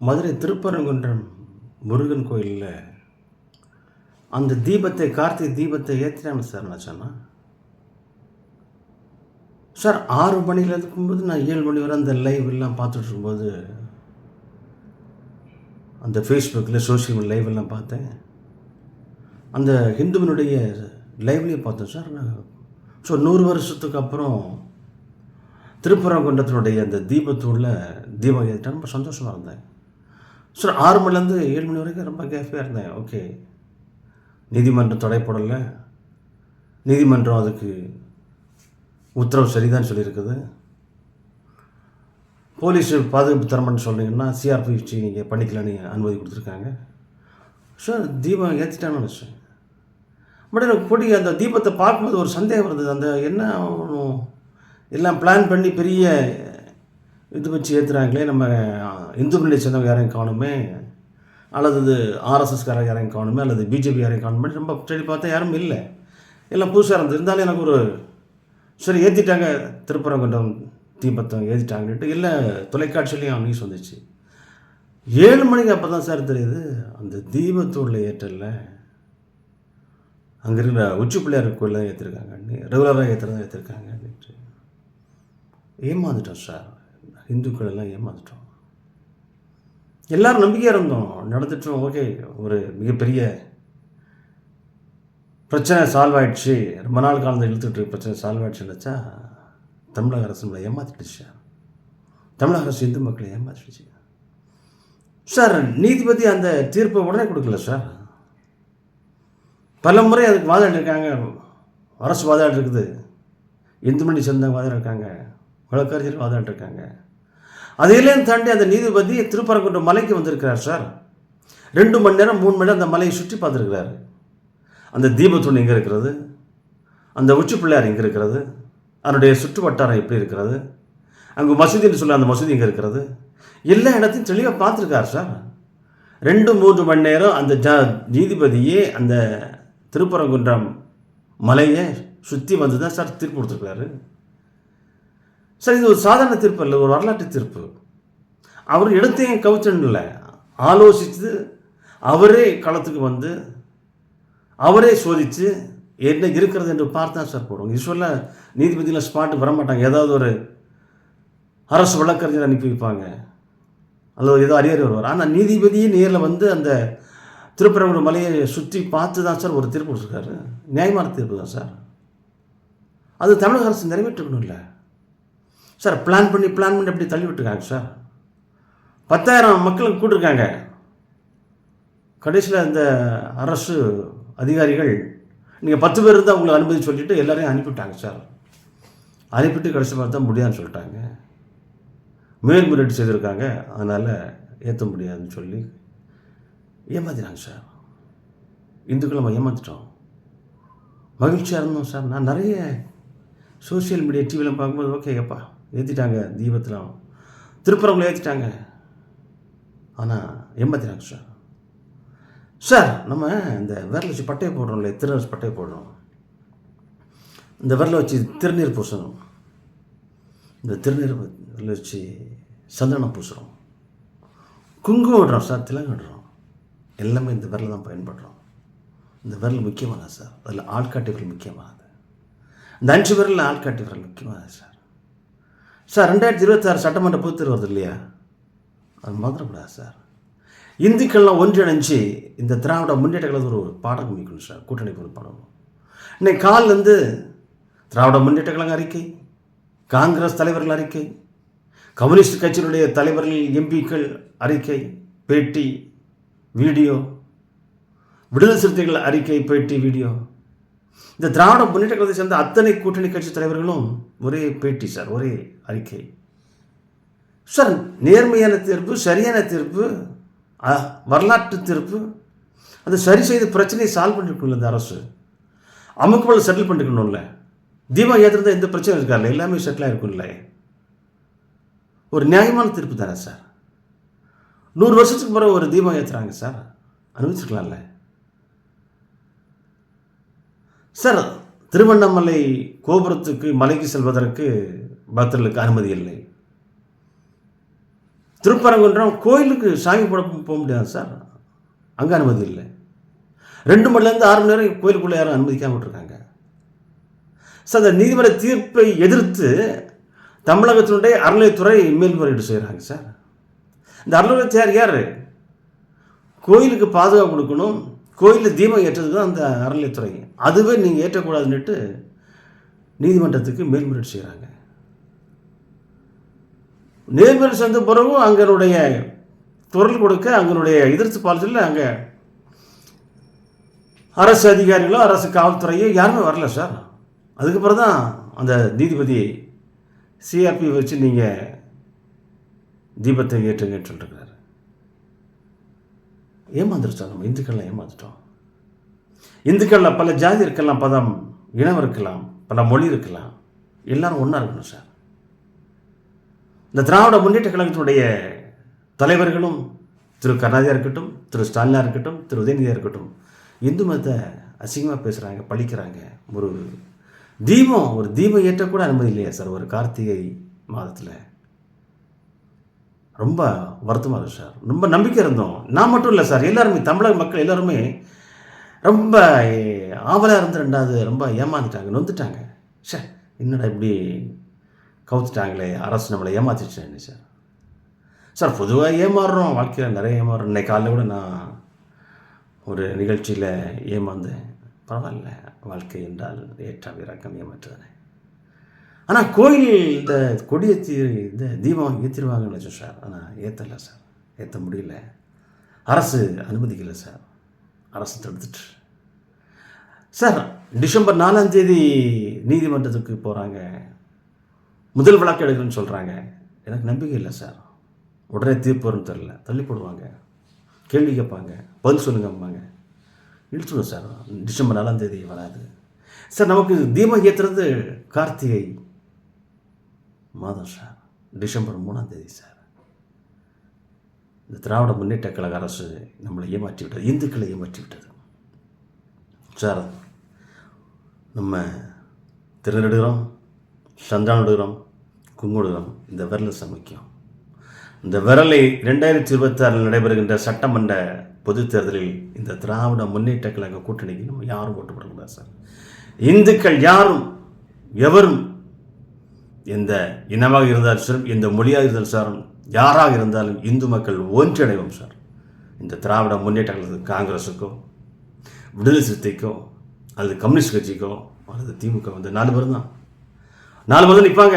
மதுரை திருப்பரங்குன்றம் முருகன் கோயிலில் அந்த தீபத்தை கார்த்திகை தீபத்தை ஏற்றினாங்க சார் நான் சொன்னேன் சார் ஆறு மணியில் இருக்கும்போது நான் ஏழு மணி வரை அந்த லைவ் எல்லாம் பார்த்துட்டு இருக்கும்போது அந்த ஃபேஸ்புக்கில் சோஷியல் மீடியா லைவ் எல்லாம் பார்த்தேன். அந்த ஹிந்துவினுடைய லைவ்லேயும் பார்த்தேன் சார் ஸோ நூறு வருஷத்துக்கு அப்புறம் திருப்பரங்குன்றத்தினுடைய அந்த தீபத்தூரில் தீபம் ஏற்றினா ரொம்ப சந்தோஷமாக இருந்தேன். சார் ஆறு மணிலேருந்து ஏழு மணி வரைக்கும் ரொம்ப கேஃபியாக இருந்தேன். ஓகே நீதிமன்றம் தடை போடலை. நீதிமன்றம் அதுக்கு உத்தரவு சரிதான் சொல்லியிருக்குது. போலீஸ் பாதுகாப்பு தரமான்னு சொன்னீங்கன்னா சிஆர்பிசி நீங்கள் பண்ணிக்கலான்னு அனுமதி கொடுத்துருக்காங்க. சார் தீபம் ஏற்றிட்டான்னு சார் பட் எனக்கு பொடி அந்த தீபத்தை பார்க்கும்போது ஒரு சந்தேகம் இருந்தது. அந்த என்ன எல்லாம் பிளான் பண்ணி பெரிய இது வச்சு ஏற்றுறாங்களே நம்ம இந்து முன்னணி சேர்ந்தவங்க யாரையும் காணுமே அல்லது இது ஆர்எஸ்எஸ்காரங்க யாரையும் காணுமே அல்லது பிஜேபி யாரையும் காணுமே ரொம்ப தேடி பார்த்தா யாரும் இல்லை. எல்லாம் புதுசாக இருந்தது. இருந்தாலும் எனக்கு ஒரு சரி ஏற்றிட்டாங்க திருப்பரங்குன்றம் தீபத்தம் ஏற்றிட்டாங்கன்ட்டு இல்லை தொலைக்காட்சியிலையும் நியூஸ் வந்துச்சு. ஏழு மணிக்கு அப்போ தான் சார் தெரியுது அந்த தீபத்தூரில் ஏற்றல அங்கே இருக்கிற உச்சி பிள்ளையார் தான் ஏற்றுருக்காங்கன்னு ரெகுலராக ஏற்றுறதா ஏற்றிருக்காங்கன்ட்டு ஏமாந்துட்டோம் சார். இந்துக்கள் எல்லாம் ஏமாந்துட்டோம். எல்லாரும் நம்பிக்கையாக இருந்தோம். நடந்துட்டோம். ஓகே ஒரு மிகப்பெரிய பிரச்சனை சால்வ் ஆயிடுச்சு ரொம்ப நாள் காலத்தில் இழுத்துட்டு பிரச்சனை சால்வ் ஆயிடுச்சுன்னு வச்சா தமிழக அரசு நம்மளை ஏமாத்திடுச்சு. சார் தமிழக அரசு இந்து மக்களை ஏமாத்திடுச்சு. சார் நீதிபதி அந்த தீர்ப்பை உடனே கொடுக்கல சார். பல முறை அதுக்கு வாதாடிருக்காங்க அரசு வாதாடிருக்குது இந்து மணி சேர்ந்தவங்க வாதாடிருக்காங்க வழக்கறிஞர் வாதாடிருக்காங்க அதையெல்லாம் தாண்டி அந்த நீதிபதி திருப்பரங்குன்றம் மலைக்கு வந்திருக்கிறார் சார். ரெண்டு மணி நேரம் மூணு மணி நேரம் அந்த மலையை சுற்றி பார்த்துருக்கிறாரு. அந்த தீபத்தூண் எங்கே இருக்கிறது? அந்த உச்சி பிள்ளையார் எங்கே இருக்கிறது? அதனுடைய சுற்று வட்டாரம் எப்படி இருக்கிறது? அங்கே மசூதின்னு சொல்ல அந்த மசூதி எங்கே இருக்கிறது? எல்லா இடத்தையும் தெளிவாக பார்த்துருக்கார் சார். ரெண்டு மூன்று மணி நேரம் அந்த ஜ நீதிபதியே அந்த திருப்பரங்குன்றம் மலையை சுற்றி வந்து தான் சார் தீர்ப்பு கொடுத்துருக்காரு சார் இது ஒரு சாதாரண தீர்ப்பு இல்லை ஒரு வரலாற்று தீர்ப்பு. அவர் எடுத்தையும் கவுச்சன் இல்லை ஆலோசித்து அவரே களத்துக்கு வந்து அவரே சோதித்து என்ன இருக்கிறது என்று பார்த்தா சார் போடுவாங்க. யூஸ்வலில் நீதிபதியில் ஸ்பாட்டு வரமாட்டாங்க. ஏதாவது ஒரு அரசு வழக்கறிஞர் அனுப்பி வைப்பாங்க. அல்லது ஏதோ அரியர் வருவார். ஆனால் நீதிபதியே நேரில் வந்து அந்த திருப்பரங்குடி மலையை சுற்றி பார்த்து தான் சார் ஒரு தீர்ப்பு கொடுத்துருக்காரு. நியாயமான தீர்ப்பு தான் சார். அது தமிழக அரசு நிறைவேற்றணும் இல்லை சார் பிளான் பண்ணி பிளான் பண்ணி அப்படி தள்ளி விட்டுருக்காங்க சார். பத்தாயிரம் மக்களுக்கு கூட்டிருக்காங்க. கடைசியில் இந்த அரசு அதிகாரிகள் நீங்கள் பத்து பேர் இருந்தால் உங்களை அனுமதி சொல்லிவிட்டு எல்லாரையும் அனுப்பிவிட்டாங்க சார். அனுப்பிட்டு கடைசி பார்த்தா முடியாதுன்னு சொல்லிட்டாங்க. மேல்முறையீடு செய்திருக்காங்க. அதனால் ஏற்ற முடியாதுன்னு சொல்லி ஏமாத்தினாங்க சார். இந்துக்களை நம்ம ஏமாற்றிட்டோம் மகிழ்ச்சியாக இருந்தோம் சார். நான் நிறைய சோஷியல் மீடியா டிவியில் பார்க்கும்போது ஓகே ஏப்பா ஏற்றிட்டாங்க தீபத்தில் திருப்பரங்களை ஏற்றிட்டாங்க ஆனால் ஏமாத்தினாங்க சார் சார் நம்ம இந்த விரல் வச்சு பட்டையை போடுறோம் இல்லையா திருநீர் வச்சு பட்டையை போடுறோம். இந்த விரலை வச்சு திருநீர் பூசணும். இந்த திருநீர் விரலை வச்சு சந்தனம் பூசுகிறோம் குங்குமம் விடுறோம் சார் திலங்கு விடுறோம். எல்லாமே இந்த விரலை தான் பயன்படுறோம். இந்த விரல் முக்கியமானது சார். அதில் ஆள்காட்டி விரல் முக்கியமானது. இந்த அஞ்சு விரலில் ஆள்காட்டி விரல் முக்கியமானது சார். சார் ரெண்டாயிரத்தி இருபத்தாறு சட்டமன்ற பொதுத்தேர்வு வருது இல்லையா? அது மறந்துடக்கூடாது சார். இந்துக்கள்லாம் ஒன்றிணைஞ்சு இந்த திராவிட முன்னேற்ற கழகத்தில் ஒரு பாடம் அமைக்கணும் சார் கூட்டணி ஒரு பாடம் இன்னைக்கு காலிலேருந்து திராவிட முன்னேற்ற கழக அறிக்கை காங்கிரஸ் தலைவர்கள் அறிக்கை கம்யூனிஸ்ட் கட்சியினுடைய தலைவர்கள் எம்பிக்கள் அறிக்கை பேட்டி வீடியோ விடுதலை சிறுத்தைகள் அறிக்கை பேட்டி வீடியோ. இந்த திராவிட முன்னேற்ற கழகத்தை சேர்ந்த அத்தனை கூட்டணி கட்சி தலைவர்களும் ஒரே பேட்டி சார் ஒரே அறிக்கை. சார் நேர்மையான தீர்ப்பு சரியான தீர்ப்பு வரலாற்று தீர்ப்பு அதை சரி செய்து பிரச்சனையை சால்வ் பண்ணிருக்கணும் இந்த அரசு. அமுக்குள்ள செட்டில் பண்ணிருக்கணும்ல. தீபம் ஏற்றுறதா எந்த பிரச்சனையும் இருக்கார்ல எல்லாமே செட்டிலாக இருக்கும்ல ஒரு நியாயமான தீர்ப்பு தானே சார்? நூறு வருஷத்துக்கு பிறகு ஒரு தீபம் ஏற்றுறாங்க சார். அனுபவிச்சிருக்கலாம்ல. சார் திருவண்ணாமலை கோபுரத்துக்கு மலைக்கு செல்வதற்கு பக்தர்களுக்கு அனுமதி இல்லை. திருப்பரங்குன்றம் கோயிலுக்கு சாமி போட போக முடியாது சார். அங்கே அனுமதி இல்லை. ரெண்டு மணிலேருந்து ஆறு மணி நேரம் கோயிலுக்குள்ளே யாரும் அனுமதிக்காமல் விட்டுருக்காங்க. சார் அந்த நீதிமன்ற தீர்ப்பை எதிர்த்து தமிழகத்தினுடைய அறநிலையத்துறை மேல்முறையீடு செய்கிறாங்க சார். இந்த அறநிலையத்தார் யார்? கோயிலுக்கு பாதுகாப்பு கொடுக்கணும் கோயிலில் தீபம் ஏற்றதுக்கு தான் அந்த அறநிலையத்துறை. அதுவே நீங்கள் ஏற்றக்கூடாதுன்னுட்டு நீதிமன்றத்துக்கு மேல்முறையீடு செய்கிறாங்க நேர்முறை சென்ற பிறகும் அங்கனுடைய குரல் கொடுக்க அங்கனுடைய எதிர்த்து பாலத்தில் அங்கே அரசு அதிகாரிகளோ அரசு காவல்துறையோ யாருமே வரல சார். அதுக்கப்புறம் தான் அந்த நீதிபதி சிஆர்பி வச்சு நீங்கள் தீபத்தை ஏற்றுங்கன்னு சொல்லிருக்கிறார். ஏமாந்துருச்சோம் நம்ம இந்துக்கள்லாம் ஏமாந்துட்டோம். இந்துக்களில் பல ஜாதி இருக்கலாம் பதம் இனம் இருக்கலாம் பல மொழி இருக்கலாம். எல்லாரும் ஒன்றா இருக்கணும் சார். இந்த திராவிட முன்னேற்ற கழகத்தினுடைய தலைவர்களும் திரு கருணாநிதியாக இருக்கட்டும் திரு ஸ்டாலினாக இருக்கட்டும் திரு உதயநிதியாக இருக்கட்டும் இந்து மதத்தை அசிங்கமாக பேசுகிறாங்க பழிக்கிறாங்க. ஒரு தீபம் ஒரு தீபம் ஏற்றக்கூட அனுமதி இல்லையா சார் ஒரு கார்த்திகை மாதத்தில்? ரொம்ப வருத்தமாக இருக்கு சார். ரொம்ப நம்பிக்கை இருந்தோம். நான் மட்டும் இல்லை சார் எல்லாருமே தமிழக மக்கள் எல்லாருமே ரொம்ப ஆவலாக இருந்து ரெண்டாவது ரொம்ப ஏமாந்துட்டாங்க நொந்துட்டாங்க. ஷே என்னடா இப்படி கவுத்துட்டாங்களே அரசு நம்மளை ஏமாத்திடுச்சேன்னு சார் சார் பொதுவாக ஏமாறுறோம் வாழ்க்கையில் நிறைய ஏமாறுறோம். இன்னைக்கு காலையில் கூட நான் ஒரு நிகழ்ச்சியில் ஏமாந்தேன். பரவாயில்ல வாழ்க்கை என்றால் ஏற்ற இறக்கம் ஏமாற்றுதானே. ஆனால் கோயில் இந்த கொடியேற்றி இந்த தீபம் ஏற்றிடுவாங்கன்னு நினச்சோம் சார். ஆனால் ஏற்றலை சார். ஏற்ற முடியல. அரசு அனுமதிக்கலை சார். அரசு தடுத்துட்டு. சார் டிசம்பர் நாலாம் தேதி நீதிமன்றத்துக்கு போகிறாங்க முதல் வழக்கு எடுக்கிறேன்னு சொல்கிறாங்க எனக்கு நம்பிக்கை இல்லை சார். உடனே தீர்ப்பு தெரில தள்ளி போடுவாங்க. கேள்வி கேட்பாங்க. பதில் சொல்லுங்கம்பாங்க. இழுத்துடும் சார். டிசம்பர் நாலாம் தேதி வராது. சார் நமக்கு தீபம் ஏற்றுறது கார்த்திகை மாதம் சார். டிசம்பர் மூணாம் தேதி சார். இந்த திராவிட முன்னேற்ற கழக அரசு நம்மளை ஏமாற்றி விட்டது. இந்துக்களை ஏமாற்றி விட்டது. சார் நம்ம திருநெடுகிறோம் சந்தானிடுகிறோம் குங்குடுகிறோம் இந்த விரல் சமைக்கும். இந்த விரலை ரெண்டாயிரத்தி இருபத்தாறில் நடைபெறுகின்ற சட்டமன்ற பொதுத் தேர்தலில் இந்த திராவிட முன்னேற்ற கழக கூட்டணிக்கு நம்ம யாரும் ஓட்டு போடக்கூடாது சார். இந்துக்கள் யாரும் எவரும் எந்த இனமாக இருந்தாலும் சார் எந்த மொழியாக இருந்தாலும் சார் யாராக இருந்தாலும் இந்து மக்கள் ஒன்றிணைவோம் சார். இந்த திராவிட முன்னேற்ற கழகத்துக்கு காங்கிரஸுக்கோ விடுதலை சிறுத்தைக்கோ அல்லது கம்யூனிஸ்ட் கட்சிக்கோ அல்லது திமுக வந்து நாலு பேர் தான். நாலு பேர் நிற்பாங்க.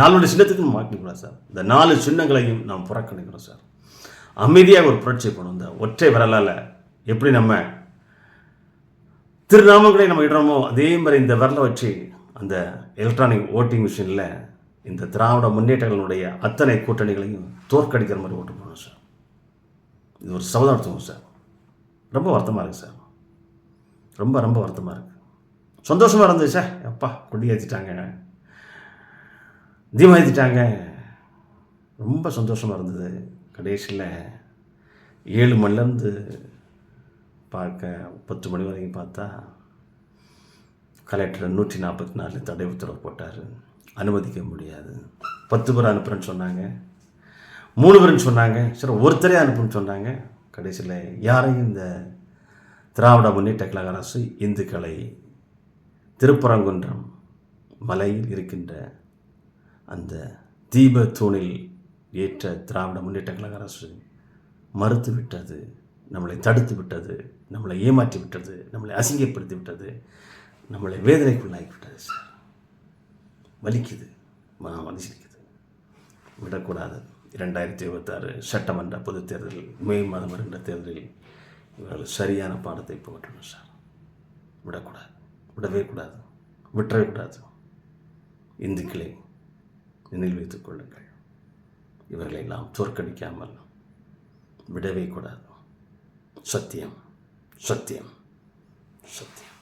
நாலோட சின்னத்துக்கு நம்ம மாற்றிக்கூடாது சார். இந்த நாலு சின்னங்களையும் நாம் புறக்கணிக்கிறோம் சார். அமைதியாக ஒரு புரட்சியை கொண்டு வந்த ஒற்றை விரலால் எப்படி நம்ம திருநாமங்களை நம்ம இடுறோமோ அதே மாதிரி இந்த விரலை வச்சு அந்த எலக்ட்ரானிக் ஓட்டிங் மிஷினில் இந்த திராவிட முன்னேற்றங்களுடைய அத்தனை கூட்டணிகளையும் தோற்கடிக்கிற மாதிரி ஓட்டு போகணும் சார். இது ஒரு சபதார்த்தம் சார். ரொம்ப வருத்தமாக இருக்குது சார். ரொம்ப ரொம்ப வருத்தமாக இருக்குது சந்தோஷமாக இருந்தது சார் எப்பா கொடி ஏற்றிட்டாங்க தீபம் ஏற்றிட்டாங்க ரொம்ப சந்தோஷமாக இருந்தது. கடைசியில் ஏழு மணிலேருந்து பார்க்க பத்து மணி வரைக்கும் பார்த்தா கலெக்டர் நூற்றி நாற்பத்தி நாலு தடை உத்தரவு போட்டார். அனுமதிக்க முடியாது. பத்து பேர் அனுப்புகிறேன்னு சொன்னாங்க. மூணு பேருன்னு சொன்னாங்க. சரி ஒருத்தரே அனுப்புன்னு சொன்னாங்க. கடைசியில் யாரையும் இந்த திராவிட முன்னேற்ற கழக அரசு இந்துக்களை திருப்பரங்குன்றம் மலையில் இருக்கின்ற அந்த தீப தூணில் ஏற்ற திராவிட முன்னேற்ற கழக அரசு மறுத்து விட்டது நம்மளை தடுத்து விட்டது நம்மளை ஏமாற்றி விட்டது நம்மளை அசிங்கப்படுத்தி விட்டது நம்மளை வேதனைக்குள்ளாக்கி விட்டது சார். வலிக்குது மனம் வலிச்சிருக்குது விடக்கூடாது. இரண்டாயிரத்தி இருபத்தாறு சட்டமன்ற பொதுத் தேர்தலில் மே மாதம் வருகின்ற தேர்தலில் இவர்கள் சரியான பாடத்தை புகட்டணும் சார். விடக்கூடாது. விடவே கூடாது. விட்டுறவே கூடாது. இந்துக்களை நினைவில் வைத்துக் கொள்ளுங்கள். இவர்களை நாம் தோற்கடிக்காமல் விடவே கூடாது. சத்தியம் சத்தியம் சத்தியம்.